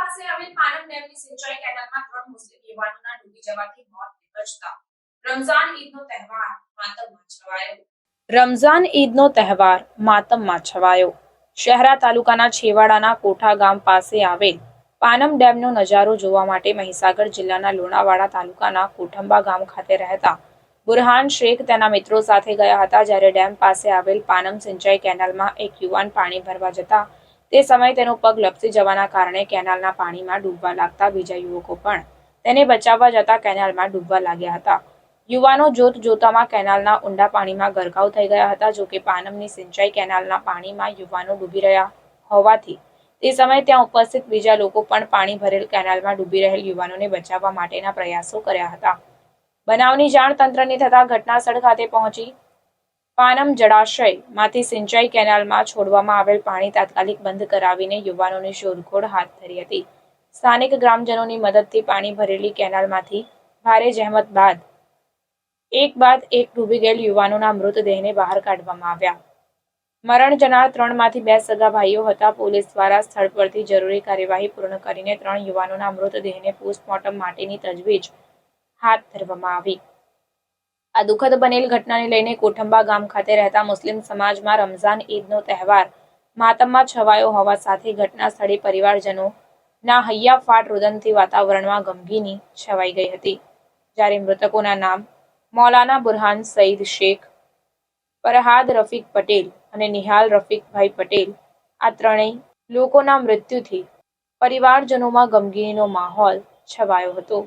પાસે આવેલ પાનમ ડેમની સિંચાઈ કેનાલમાં ત્રણ મુસ્લિમ યુવાનોના ડૂબી જવાથી મોત નિપજતા. રમઝાન ઈદનો તહેવાર માતમમાં છવાયો. રમઝાન ઈદનો તહેવાર માતમમાં છવાયો. શહેરા તાલુકાના છેવાડાના કોઠા ગામ પાસે આવેલ પાનમ ડેમનો નજારો જોવા માટે મહીસાગર જિલ્લાના લુણાવાડા તાલુકાના કોઠંબા ગામ ખાતે રહેતા બુરહાન શેખ તેના મિત્રો સાથે ગયા હતા જ્યારે ડેમ પાસે આવેલ પાનમ સિંચાઈ કેનાલમાં એક યુવાન પાણી ભરવા જતા તે સમયે તેનો પગ લપસી જવાના કારણે કેનાલના પાણીમાં ડૂબવા લાગતા બીજા યુવકો પણ તેને બચાવવા જતા કેનાલમાં ડૂબવા લાગ્યા હતા. યુવાનો જોત જોતામાં કેનાલના ઊંડા પાણીમાં ગરકાવ થઈ ગયા હતા, જોકે પાનમની સિંચાઈ કેનાલના પાણીમાં યુવાનો ડૂબી રહ્યા હોવાથી તે સમયે ત્યાં ઉપસ્થિત બીજા લોકો પણ પાણી ભરેલ કેનાલમાં ડૂબી રહેલ યુવાનોને બચાવવા માટેના પ્રયાસો કર્યા હતા. બનાવની જાણ તંત્રને થતા ઘટના સ્થળ ખાતે પહોંચી પાનમ જળાશયમાંથી સિંચાઈ કેનાલમાં છોડવામાં આવેલ પાણી તાત્કાલિક બંધ કરાવીને યુવાનોની શોધખોળ હાથ ધરી હતી. સ્થાનિક ગ્રામજનોની મદદથી પાણી ભરેલી કેનાલમાંથી ભારે જહેમત બાદ, એક બાદ એક ડૂબી ગયેલ યુવાનોના મૃતદેહને બહાર કાઢવામાં આવ્યા. મરણ જનાર ત્રણમાંથી બે સગા ભાઈઓ હતા. પોલીસ દ્વારા સ્થળ પરથી જરૂરી કાર્યવાહી પૂર્ણ કરીને ત્રણ યુવાનોના મૃતદેહને પોસ્ટમોર્ટમ માટેની તજવીજ હાથ ધરવામાં આવી. આ દુઃખદ બનેલ ઘટનાને લઈને કોઠંબા ગામ ખાતે રહેતા મુસ્લિમ સમાજમાં રમઝાન ઈદનો તહેવાર માતમમાં છવાયો હોવા સાથે ઘટના સ્થળે પરિવારજનો ના હૈયા ફાટ રુદનથી વાતાવરણમાં ગમગીની છવાઈ ગઈ હતી. જ્યારે મૃતકોના નામ મૌલાના બુરહાન સઈદ શેખ, ફરહાદ રફીક પટેલ અને નિહાલ રફીકભાઈ પટેલ આ ત્રણેય લોકોના મૃત્યુથી પરિવારજનોમાં ગમગીનીનો માહોલ છવાયો હતો.